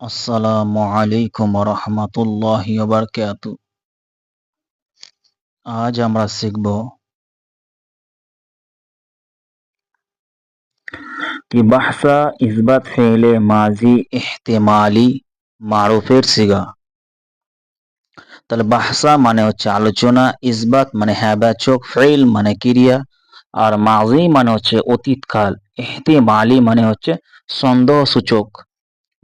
আসসালামু আলাইকুম রহমতুল্লাহ বারকাত আজ আমরা শিখব কি বাহসা ইসবাত ফেলে মাজি ইহতেমালি মারুফের সিগা তাহলে বাহসা মানে হচ্ছে আলোচনা ইসবাত মানে হ্যাবাচক ফেল মানে ক্রিয়া আর মাজি মানে হচ্ছে অতীতকাল ইহতেমালি মানে হচ্ছে সন্দেহ সূচক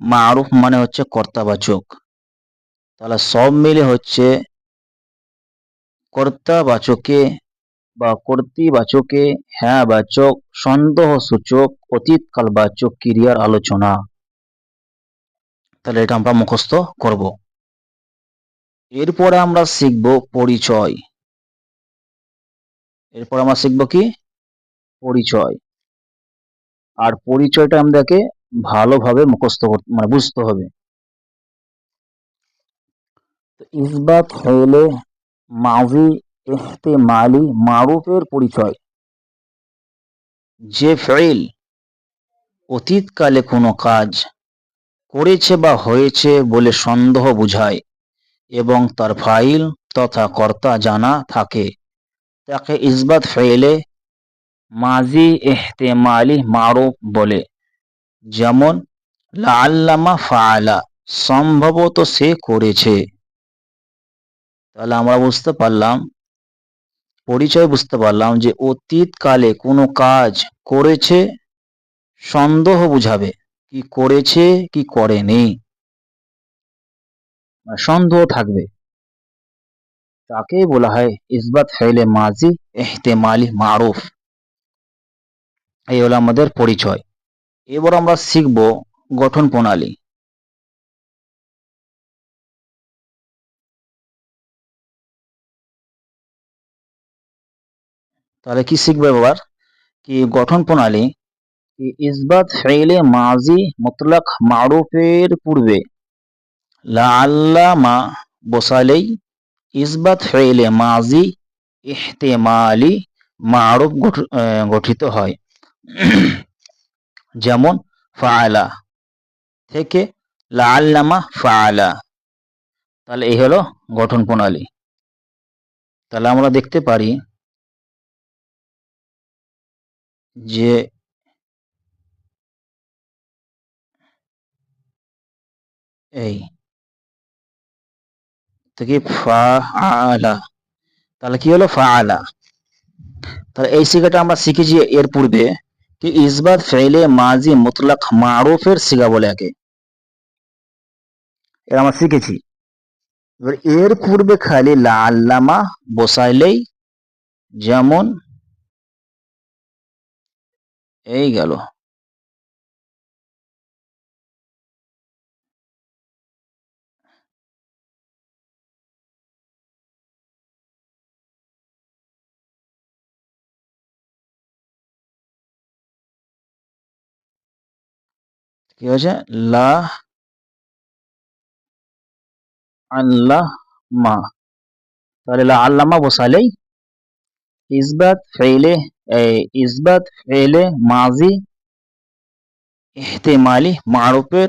মারুফ মানে হচ্ছে কর্তাবাচক তাহলে সব মিলে হচ্ছে কর্তাবাচকে বা কর্তৃবাচকে হ্যাঁ বাচক সন্দেহ সূচক, অতীতকাল বাচক ক্রিয়ার আলোচনা। তাহলে এটা আমরা মুখস্থ করব। এরপরে আমরা শিখব পরিচয়। এরপর আমরা শিখব কি? পরিচয়। আর পরিচয়টা আমাদেরকে ভালোভাবে মুখস্থ করতে মানে বুঝতে হবে। ইসবাত হলে মাজি মালি মারুফের পরিচয়। যে ফেল অতীতকালে কোনো কাজ করেছে বা হয়েছে বলে সন্দেহ বুঝায় এবং তার ফাইল তথা কর্তা জানা থাকে, তাকে ইসবাত ফেলে মাজি এহতেমালি মারুফ বলে। যেমন লাল্লামা ফালা সম্ভবত সে করেছে। তাহলে আমরা বুঝতে পারলাম, পরিচয় বুঝতে পারলাম যে অতীতকালে কোনো কাজ করেছে, সন্দেহ বুঝাবে কি করেছে, কি করেনি। সন্দেহ থাকবে। তাকে বলা হয় ইসবাত ফেলে মাজি এহতেমালি মারুফ। এই হলো আমাদের পরিচয়। এবার আমরা শিখব গঠন প্রণালী। তাহলে কি শিখবে এবার? কি গঠন প্রণালী ইসবাত ফেলে মাজি মুতলাক মারুফের পূর্বে। লাল্লামা বসালেই ইসবাত ফেলে মাজি ইহতেমালি মারুফ গঠিত হয়। যেমন ফাআলা থেকে লাল্লামা ফাআলা। তাহলে এই হলো গঠন প্রণালী। তাহলে আমরা দেখতে পারি যে এই থেকে ফাআলা। তাহলে কি হলো? ফাআলা। তাহলে এই শিখাটা আমরা শিখেছি এর পূর্বে। কি ইসবাত ফেলে মাজি মুতলাক মারুফের সিগা বলে একে এর আমরা শিখেছি এবার এর পূর্বে খালি লা আল্লামা বসাইলেই যেমন এই গেল কি হয়েছে? লা আল্লাহ মা তাহলে লা আল্লামা বসালেই ইসবাত ফেলে ইসবাত ফেলে মাজি ইহতেমালি, মারুফের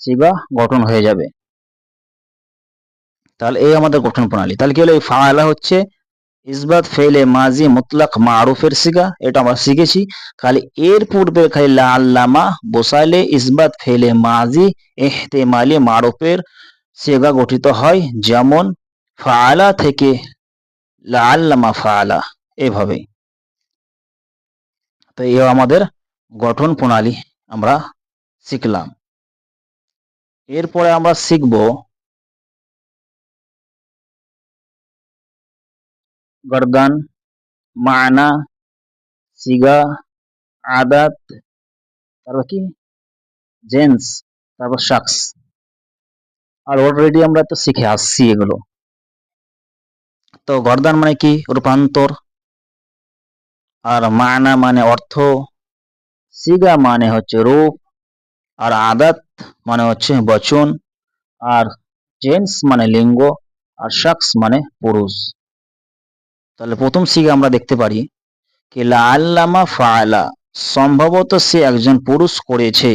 সিবা গঠন হয়ে যাবে। তাহলে এই আমাদের গঠন প্রণালী। তাহলে কি হলো? এই ফাআলা হচ্ছে ইসবাত ফেলে মাজি মুতলাক মারুফের সিগা এটা আমরা শিখেছি। খালি এর পূর্বে খালি লা আল্লামা বসাইলে ইসবাত ফেলে মাজি এহতেমালি মারুফের সিগা গঠিত হয়। যেমন, ফালা থেকে লা আল্লামা ফাআলা এভাবে। তো এই আমাদের গঠন প্রণালী আমরা শিখলাম। এরপরে আমরা শিখব গর্দান, মানা, সিগা, আদাত, তারপর কি? জেন্স, তারপর শাকস আর অলরেডি আমরা তো শিখে আসছি এগুলো। তো গর্দান মানে কি? রূপান্তর। আর মানা মানে অর্থ। সিগা মানে হচ্ছে রূপ। আর আদাত মানে হচ্ছে বচন। আর জেন্স মানে লিঙ্গ। আর শাকস মানে পুরুষ। তাহলে প্রথম সিগা আমরা দেখতে পারি কি আল্লামা ফাআলা, সম্ভবত সে একজন পুরুষ করেছে।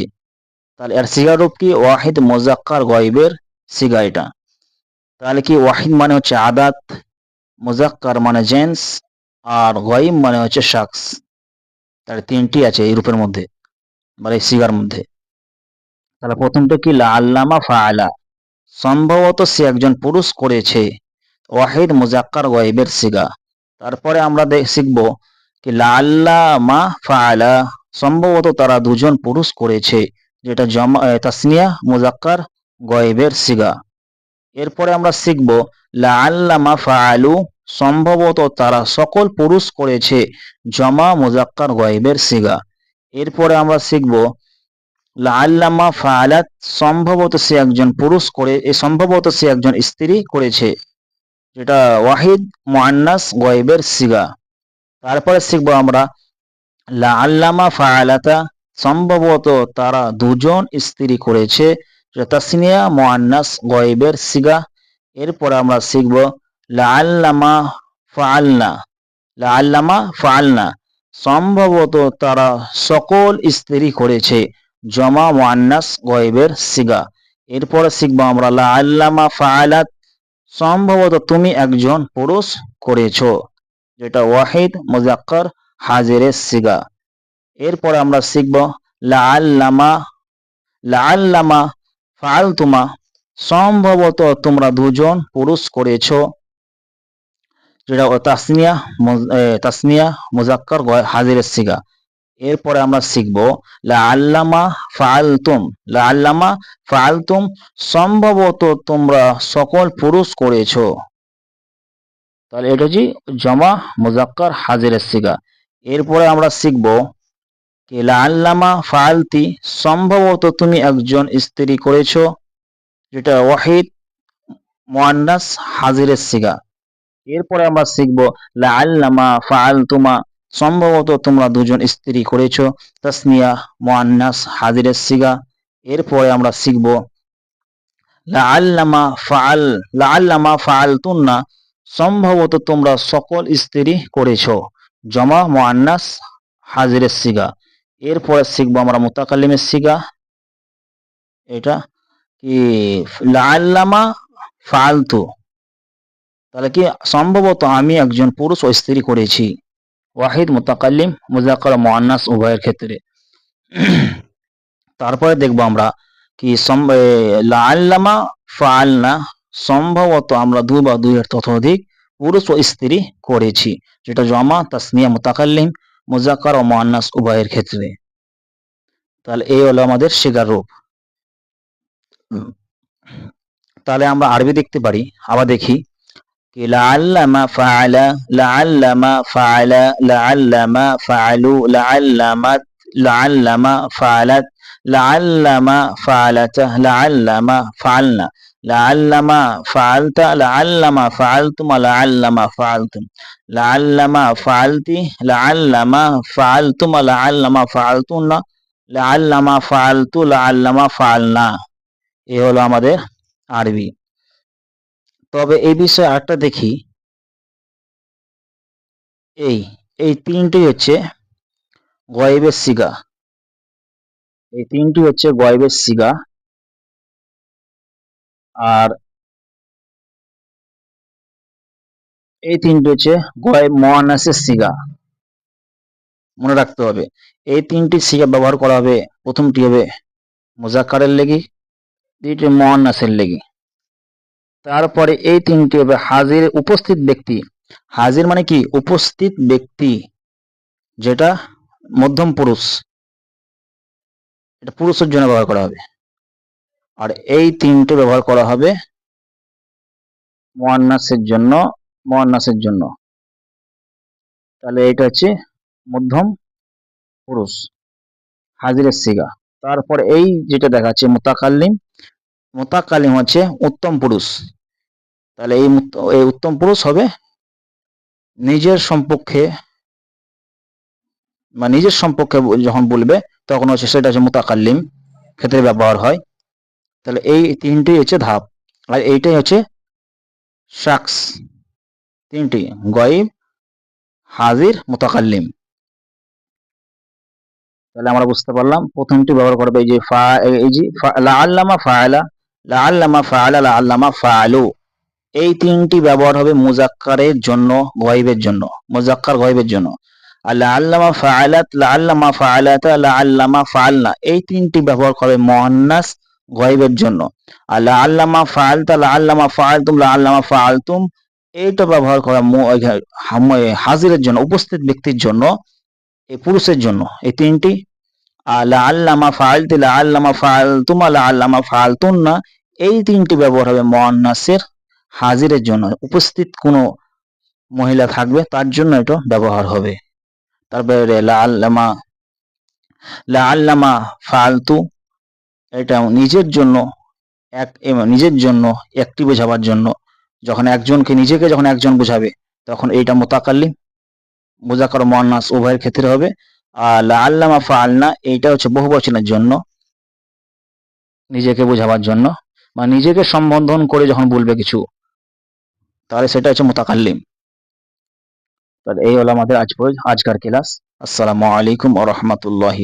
তাহলে এর সিগার রূপ কি? ওয়াহিদ মোজাক্কার গয়েবের সিগা এটা। তাহলে কি ওয়াহিদ মানে হচ্ছে আদাত মোজাক্কার মানে জেন্স, আর গয়িব মানে হচ্ছে শাখস। তাহলে তিনটি আছে এই রূপের মধ্যে মানে এই সিগার মধ্যে। তাহলে প্রথমটা কি? আল্লামা ফাআলা, সম্ভবত সে একজন পুরুষ করেছে, ওয়াহিদ মুজাক্কার গয়েবের সিগা তারপরে আমরা শিখব কি লা আল্লামা ফাআলা। সম্ভবত তারা দুজন পুরুষ করেছে, যেটা জমা তাসনিয়া, মুজাক্কার, গয়েবের সিগা। এরপরে আমরা শিখব লা আল্লামা ফাআলু। সম্ভবত তারা সকল পুরুষ করেছে, জমা, মুজাক্কার, গয়েবের সিগা। এরপরে আমরা শিখব লাল্লামা ফাআলাত। সম্ভবত সে একজন পুরুষ করে সম্ভবত সে একজন স্ত্রী করেছে। যেটা ওয়াহিদ, মুআন্নাস, গয়েবের সিগা। তারপরে শিখব আমরা লাল্লামা ফাআলাতা, সম্ভবত তারা দুজন স্ত্রী করেছে তাসনিয়া, মুআন্নাস, গয়েবের সিগা। এরপরে আমরা শিখব লাল্লামা ফাআলনা লাল্লামা ফাআলনা, সম্ভবত তারা সকল স্ত্রী করেছে, জমা মুআন্নাস, গয়েবের সিগা। এরপরে শিখব আমরা লা আল্লামা ফাআলাত সম্ভবত তুমি একজন পুরুষ করেছ, যেটা ওয়াহিদ মুজাক্কার হাজিরের সিগা। এরপরে আমরা শিখব লা আল্লামা লা আল্লামা ফাআলতুমা, সম্ভবত তোমরা দুজন পুরুষ করেছ, যেটা তাসনিয়া তাসনিয়া মুজাক্কার হাজিরের সিগা। এরপরে আমরা শিখব আল্লামা ফালতুম আল্লামা ফালতুম সম্ভবত তোমরা সকল পুরুষ করেছ। তাহলে এটা হচ্ছে জমা মুজাক্কার হাজিরের সিগা এরপরে আমরা শিখব কি লা আল্লামা ফালতি সম্ভবত তুমি একজন স্ত্রী করেছ, যেটা ওয়াহিদ মুআন্নাস হাজিরের সিগা এরপরে আমরা শিখব লা আল্লামা ফালতুমা সম্ভবত তোমরা দুজন স্ত্রী করেছ। তাসনিয়া মোয়ান্নাস হাজিরের সিগা এরপরে আমরা শিখব, লাআল্লামা ফাআল, লাআল্লামা ফাআলতুন্না। সম্ভবত তোমরা সকল স্ত্রী করেছ, জমা মোয়ান্নাস হাজিরের সিগা এরপরে শিখব আমরা মুতাকাল্লিমের সিগা এটা কি? লাআল্লামা ফাআলতু। তাহলে কি? সম্ভবত আমি একজন পুরুষ ও স্ত্রী করেছি। ওয়াহিদ, মুতাকাল্লিম মুজাক্কার মুআন্নাস উভয়ের ক্ষেত্রে। তারপরে দেখব আমরা কি লাআল্লামা ফাআলনা, সম্ভবত আমরা দুই বা দুইয়ের ততোধিক পুরুষ ও স্ত্রী করেছি, যেটা জমা, তাসনিয়া, মুতাকাল্লিম মুজাক্কার ও মুআন্নাস উভয়ের ক্ষেত্রে। তাহলে এই হলো আমাদের শিকার রূপ। তাহলে আমরা আরবি দেখতে পারি, আবার দেখি। لعل ما فعل لعل ما فعل لعل ما فعلوا لعل ما لعل ما فعلت لعل ما فعلته لعل ما فعلنا لعل ما فعلت لعل ما فعلتم لعل ما فعلتم لعل ما فعلت لعل ما فعلتم لعل ما فعلتن لعل ما فعلت لعل ما فعلنا এ হলো আমাদের আরবি তবে এই বিষয়ে আরেকটা দেখি। এই এই তিনটি হচ্ছে গয়েবের সিগা। এই তিনটি হচ্ছে গয়েবের সিগা। আর এই তিনটি হচ্ছে গয়েব মহানাসের সিগা। মনে রাখতে হবে, এই তিনটি সিগা ব্যবহার করা হবে, প্রথমটি হবে মোজাকারের লেগে দ্বিতীয় মহানাসের লেগে। তারপরে এই তিনটি হবে হাজির উপস্থিত ব্যক্তি। হাজির মানে কি? উপস্থিত ব্যক্তি, যেটা মধ্যম পুরুষ। এটা পুরুষের জন্য ব্যবহার করা হবে। আর এই তিনটে ব্যবহার করা হবে মোয়ান্নাসের জন্য মোয়ান্নাসের জন্য। তাহলে এটা হচ্ছে মধ্যম পুরুষ, হাজিরের সিগা। তারপর এই যেটা দেখাচ্ছে, মোতাকাল্লিম। মোতাকালিম হচ্ছে উত্তম পুরুষ। তাহলে এই এই উত্তম পুরুষ হবে নিজের সম্পর্কে, বা নিজের সম্পর্কে যখন বলবে, তখন হচ্ছে সেটা হচ্ছে মোতাকাল্লিম ক্ষেত্রে ব্যবহার হয়। তাহলে এই তিনটি হচ্ছে ধাপ। আর এইটাই হচ্ছে শাকস তিনটি, গয়েব, হাজির, মোতাকাল্লিম। তাহলে আমরা বুঝতে পারলাম, প্রথমটি ব্যবহার করবে এই যে ফা, এই যে লা আল্লামা ফাআলা লা আল্লামা ফাআলা লা আল্লামা ফাআলু। এই তিনটি ব্যবহার হবে মুজাক্কারের জন্য, গয়বের জন্য, মুজাক্কার গয়বের জন্য। আর লা আল্লামা ফাআলাত লা আল্লামা ফাআলাতা লা আল্লামা ফাআলনা, এই তিনটি ব্যবহার করে মুআন্নাস গয়বের জন্য। আর লা আল্লামা ফাআলতা লা আল্লামা ফাআলতুম লা আল্লামা ফাআলতুম, এইটা ব্যবহার করা হাজিরের জন্য, উপস্থিত ব্যক্তির জন্য, এই পুরুষের জন্য, এই তিনটি। আলা আল্লামা ফাআলতি লা আল্লামা ফাআলতুম লা আল্লামা ফাআলতুন্না, এই তিনটি ব্যবহার হবে মুআন্নাসের হাজিরের জন্য উপস্থিত কোনো মহিলা থাকবে, তার জন্য এটা ব্যবহার হবে। তারপরে লা আল্লামা লা আল্লামা ফাআলতু এটা নিজের জন্য এক নিজের জন্য একটি বোঝাবার জন্য যখন একজনকে নিজেকে যখন একজন বোঝাবে, তখন এইটা মোতাকাল্লিম মুজাক্কার ও উভয়ের ক্ষেত্রে হবে। আর লা আল্লামা ফাআলনা, এইটা হচ্ছে বহু বচনের জন্য নিজেকে বোঝাবার জন্য, বা নিজেকে সম্বোধন করে যখন বলবে কিছু তাহলে সেটা হচ্ছে মোতাকাল্লিম। তাহলে এই হলো আমাদের আজ আজকার ক্লাস। আসসালামু আলাইকুম ওয়া রাহমাতুল্লাহি